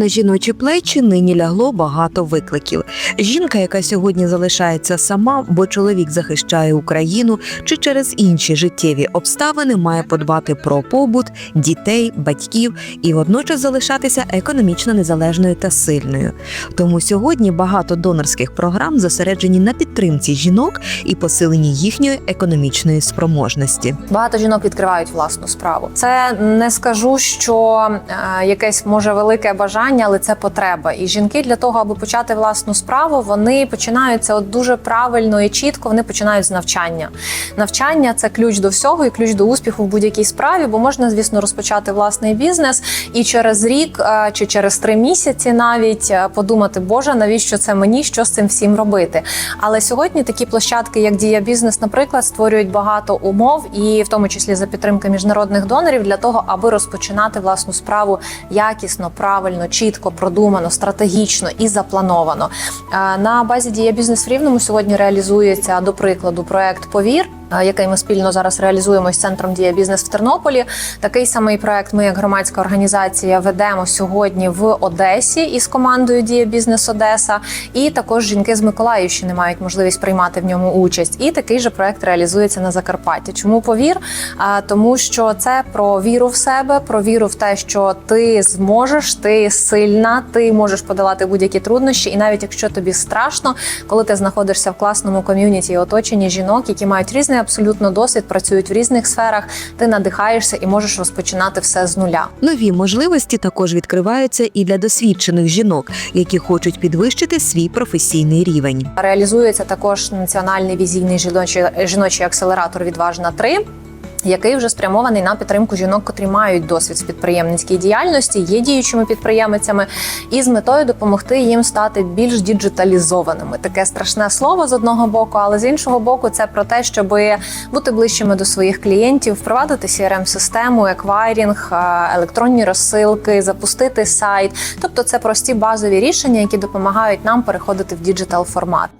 На жіночі плечі нині лягло багато викликів. Жінка, яка сьогодні залишається сама, бо чоловік захищає Україну, чи через інші життєві обставини має подбати про побут, дітей, батьків і водночас залишатися економічно незалежною та сильною. Тому сьогодні багато донорських програм зосереджені на підтримці жінок і посиленні їхньої економічної спроможності. Багато жінок відкривають власну справу. Це не скажу, що е, якесь може велике бажання, але це потреба. І жінки для того, аби почати власну справу, вони починаються от дуже правильно і чітко. Вони починають з навчання. Навчання це ключ до всього і ключ до успіху в будь-якій справі, бо можна, звісно, розпочати власний бізнес і через рік е, чи через три місяці навіть е, подумати, Боже, навіщо це мені? Що з цим всім робити? Але сьогодні такі площадки, як Дія Бізнес, наприклад, створюють багато умов, і в тому числі за підтримки міжнародних донорів, для того, аби розпочинати власну справу якісно, правильно, чітко, продумано, стратегічно і заплановано. Е, На базі Дія Бізнес в Рівному сьогодні реалізується до прикладу проект Повір. Який ми спільно зараз реалізуємо з центром Дія Бізнес в Тернополі. Такий самий проект ми, як громадська організація, ведемо сьогодні в Одесі із командою Дія Бізнес Одеса. І також жінки з Миколаївщини мають можливість приймати в ньому участь. І такий же проект реалізується на Закарпатті. Чому повір? Тому що це про віру в себе, про віру в те, що ти зможеш, ти сильна, ти можеш подолати будь-які труднощі. І навіть якщо тобі страшно, коли ти знаходишся в класному ком'юніті і оточенні жінок, які мають різний абсолютно досвід, працюють в різних сферах, ти надихаєшся і можеш розпочинати все з нуля. Нові можливості також відкриваються і для досвідчених жінок, які хочуть підвищити свій професійний рівень. Реалізується також національний візійний жіночий, жіночий акселератор Відважна 3 який вже спрямований на підтримку жінок, котрі мають досвід з підприємницької діяльності, є діючими підприємицями, і з метою допомогти їм стати більш діджиталізованими. Таке страшне слово з одного боку, але з іншого боку, це про те, щоб бути ближчими до своїх клієнтів, впровадити crm систему еквайрінг, е, електронні розсилки, запустити сайт. Тобто, це прості базові рішення, які допомагають нам переходити в діджитал формат.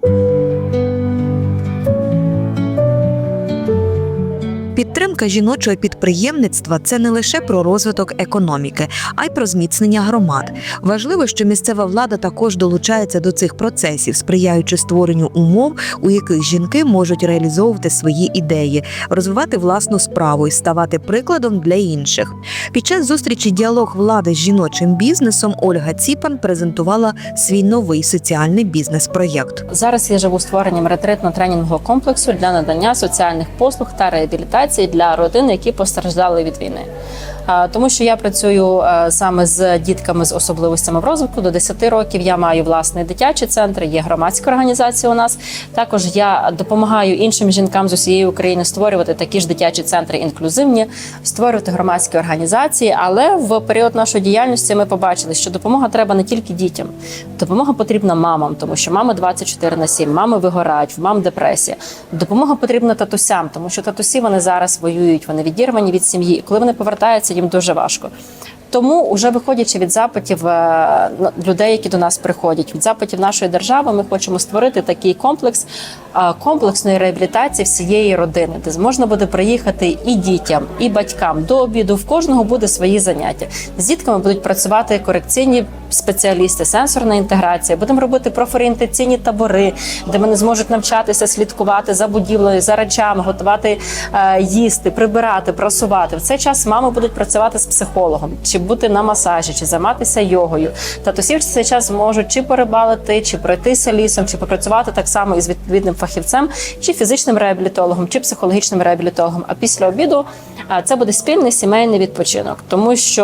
Підтримка жіночого підприємництва це не лише про розвиток економіки, а й про зміцнення громад. Важливо, що місцева влада також долучається до цих процесів, сприяючи створенню умов, у яких жінки можуть реалізовувати свої ідеї, розвивати власну справу і ставати прикладом для інших. Під час зустрічі діалог влади з жіночим бізнесом Ольга Ціпан презентувала свій новий соціальний бізнес-проєкт. Зараз я живу створенням ретритно-тренінгового комплексу для надання соціальних послуг та реабілітації для родин, які постраждали від війни. Тому що я працюю саме з дітками з особливостями в розвитку до 10 років. Я маю власний дитячий центр, є громадська організація. У нас також я допомагаю іншим жінкам з усієї України створювати такі ж дитячі центри інклюзивні, створювати громадські організації. Але в період нашої діяльності ми побачили, що допомога треба не тільки дітям, допомога потрібна мамам, тому що мами 24 на 7, мами вигорають, в мам депресія. Допомога потрібна татусям, тому що татусі вони зараз воюють, вони відірвані від сім'ї. І коли вони повертаються, їм дуже важко. Тому, вже виходячи від запитів е, людей, які до нас приходять, від запитів нашої держави, ми хочемо створити такий комплекс е, комплексної реабілітації всієї родини, де можна буде приїхати і дітям, і батькам до обіду. В кожного буде свої заняття. З дітками будуть працювати корекційні спеціалісти, сенсорна інтеграція. Будемо робити профорієнтаційні табори, де вони зможуть навчатися слідкувати за будівлею, за речами, готувати е, їсти, прибирати, прасувати. В цей час мами будуть працювати з психологом, чи бути на масажі, чи займатися йогою. Татусі в цей час можуть чи порибалити, чи пройтися лісом, чи попрацювати так само із відповідним фахівцем, чи фізичним реабілітологом, чи психологічним реабілітологом. А після обіду це буде спільний сімейний відпочинок, тому що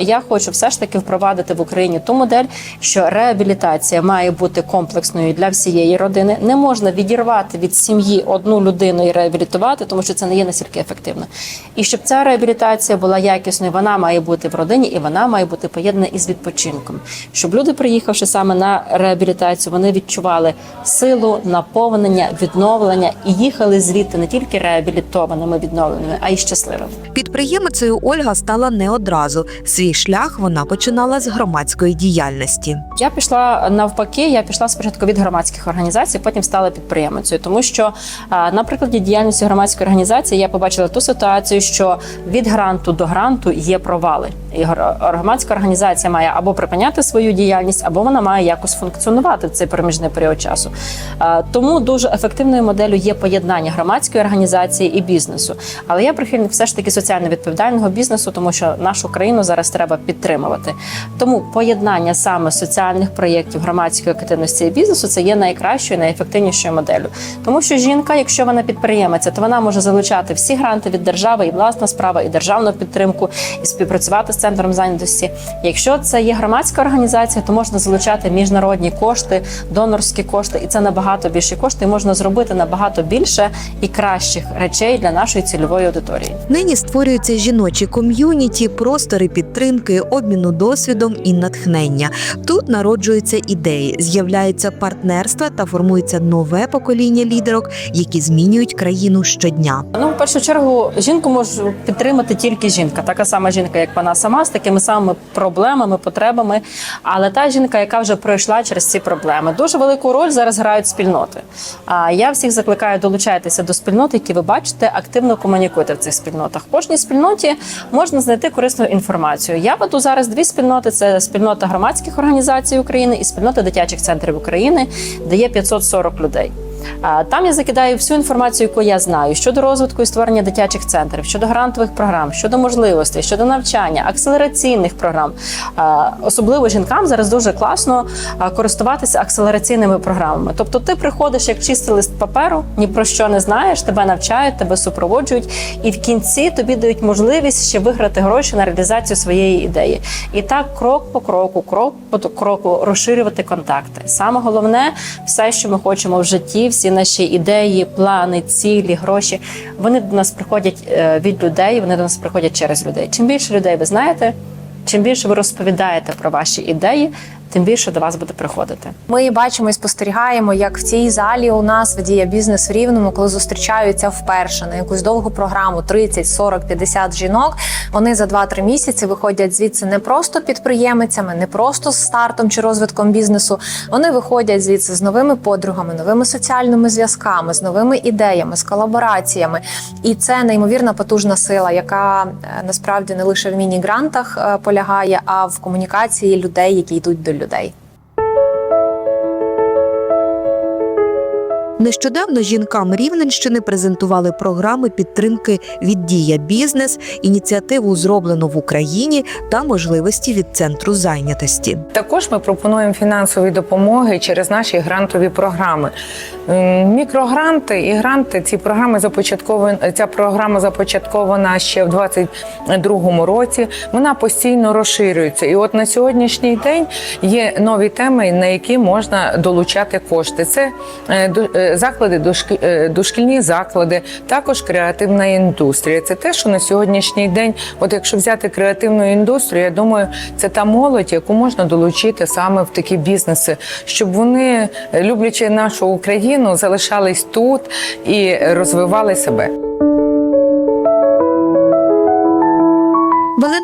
я хочу все ж таки впровадити в Україні ту модель, що реабілітація має бути комплексною для всієї родини. Не можна відірвати від сім'ї одну людину і реабілітувати, тому що це не є настільки ефективно. І щоб ця реабілітація була якісною, вона має бути в родині і вона має бути поєднана із відпочинком. Щоб люди, приїхавши саме на реабілітацію, вони відчували силу, наповнення, відновлення і їхали звідти не тільки реабілітованими, відновленими, а й щасливими. Підприємицею Ольга стала не одразу. Свій шлях вона починала з громадської діяльності. Я пішла навпаки. Я пішла спочатку від громадських організацій, потім стала підприємицею, тому що на прикладі діяльності громадської організації я побачила ту ситуацію, що від гранту до гранту є провали. І громадська організація має або припиняти свою діяльність, або вона має якось функціонувати в цей проміжний період часу. Тому дуже ефективною моделлю є поєднання громадської організації і бізнесу. Але я прихильник все ж таки соціально відповідального бізнесу, тому що нашу країну зараз треба підтримувати. Тому поєднання саме соціальних проєктів, громадської активності і бізнесу це є найкращою, найефективнішою моделлю. Тому що жінка, якщо вона підприємиця, то вона може залучати всі гранти від держави, і власна справа, і державну підтримку, і співпрацювати з центром зайнятості. Якщо це є громадська організація, то можна залучати міжнародні кошти, донорські кошти, і це набагато більші кошти. І можна зробити набагато більше і кращих речей для нашої цільової аудиторії. Нині створюються жіночі ком'юніті, простори підтримки, обміну досвідом і натхнення. Тут народжуються ідеї, з'являються партнерства та формується нове покоління лідерок, які змінюють країну щодня. Ну, в першу чергу, жінку може підтримати тільки жінка, така сама жінка, як вона сама, з такими самими проблемами, потребами. Але та жінка, яка вже пройшла через ці проблеми, дуже велику роль зараз грають спільноти. А я всіх закликаю долучайтеся до спільнот, які ви бачите, активно комунікуйте в цих спільнотах. В кожній спільноті можна знайти корисну інформацію. Я веду зараз дві спільноти: це спільнота громадських організацій України і спільнота дитячих центрів України, де є 540 людей. Там я закидаю всю інформацію, яку я знаю щодо розвитку і створення дитячих центрів, щодо грантових програм, щодо можливостей, щодо навчання, акселераційних програм. Особливо жінкам зараз дуже класно користуватися акселераційними програмами. Тобто, ти приходиш як чистий лист паперу, ні про що не знаєш, тебе навчають, тебе супроводжують, і в кінці тобі дають можливість ще виграти гроші на реалізацію своєї ідеї. І так, крок по кроку, крок по кроку розширювати контакти. Саме головне, все, що ми хочемо в житті, всі наші ідеї, плани, цілі, гроші, вони до нас приходять е, від людей, вони до нас приходять через людей. Чим більше людей ви знаєте, чим більше ви розповідаєте про ваші ідеї, тим більше до вас буде приходити. Ми бачимо і спостерігаємо, як в цій залі у нас в дія бізнес в рівному, коли зустрічаються вперше на якусь довгу програму 30, 40, 50 жінок. Вони за 2-3 місяці виходять звідси не просто підприємицями, не просто з стартом чи розвитком бізнесу. Вони виходять звідси з новими подругами, новими соціальними зв'язками, з новими ідеями, з колабораціями. І це неймовірна потужна сила, яка е, насправді не лише в міні-грантах е, полягає, а в комунікації людей, які йдуть до людей. daí. Нещодавно жінкам Рівненщини презентували програми підтримки від Дія Бізнес, ініціативу зроблено в Україні та можливості від центру зайнятості. Також ми пропонуємо фінансові допомоги через наші грантові програми. Мікрогранти і гранти. Ці програми започатковані. Ця програма започаткована ще в 2022 році. Вона постійно розширюється. І от на сьогоднішній день є нові теми, на які можна долучати кошти. Це е, е, заклади, дошки- е, дошкільні заклади, також креативна індустрія. Це те, що на сьогоднішній день, от якщо взяти креативну індустрію, я думаю, це та молодь, яку можна долучити саме в такі бізнеси, щоб вони, люблячи нашу Україну, залишались тут і розвивали себе.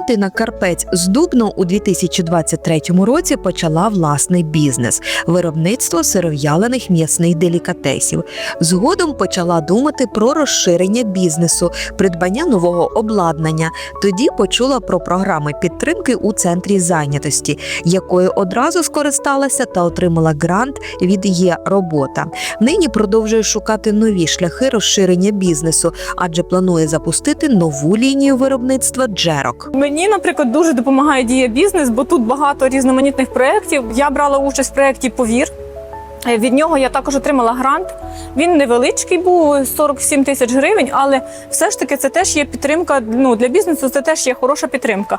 Валентина Карпець з Дубно у 2023 році почала власний бізнес виробництво сиров'ялених м'ясних делікатесів. Згодом почала думати про розширення бізнесу, придбання нового обладнання. Тоді почула про програми підтримки у центрі зайнятості, якою одразу скористалася та отримала грант від є робота. Нині продовжує шукати нові шляхи розширення бізнесу, адже планує запустити нову лінію виробництва джерок. Мені, наприклад, дуже допомагає дія бізнес, бо тут багато різноманітних проєктів. Я брала участь в проєкті Повір. Е, Від нього я також отримала грант. Він невеличкий був 47 тисяч гривень, але все ж таки це теж є підтримка. Ну для бізнесу це теж є хороша підтримка.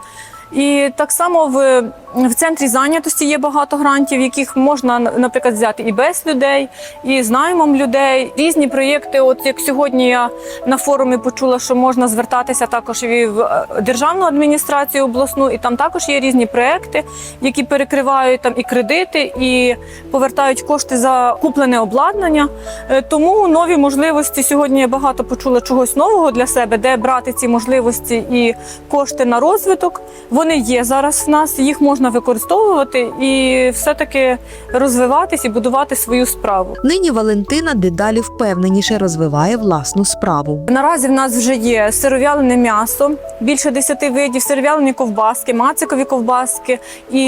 І так само в, в центрі зайнятості є багато грантів, яких можна, наприклад, взяти і без людей, і з наймом людей. Різні проєкти. От як сьогодні я на форумі почула, що можна звертатися також і в е, державну адміністрацію обласну, і там також є різні проекти, які перекривають там і кредити, і повертають кошти за куплене обладнання. Е, Тому нові можливості сьогодні я багато почула чогось нового для себе, де брати ці можливості і кошти на розвиток. Вони є зараз в нас, їх можна використовувати і все-таки розвиватись і будувати свою справу. Нині Валентина дедалі впевненіше розвиває власну справу. Наразі в нас вже є сиров'ялене м'ясо, більше 10 видів, сиров'ялені ковбаски, мацикові ковбаски і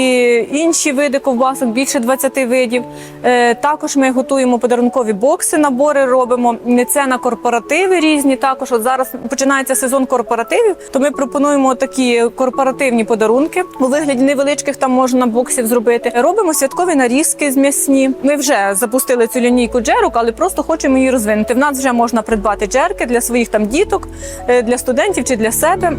інші види ковбасок, більше 20 видів. Е, Також ми готуємо подарункові бокси, набори робимо. Це на корпоративи різні. Також от зараз починається сезон корпоративів. То ми пропонуємо такі корпоративні подарунки у вигляді невеличких там можна боксів зробити. Робимо святкові нарізки з м'ясні. Ми вже запустили цю лінійку джерок, але просто хочемо її розвинути. В нас вже можна придбати джерки для своїх там діток, е, для студентів чи для себе.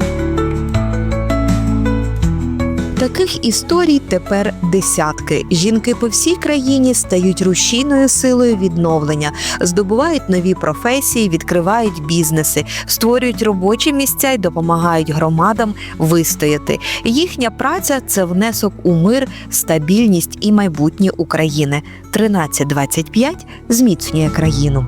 Таких історій тепер десятки. Жінки по всій країні стають рушійною силою відновлення, здобувають нові професії, відкривають бізнеси, створюють робочі місця й допомагають громадам вистояти. Їхня праця це внесок у мир, стабільність і майбутнє України. 1325 зміцнює країну.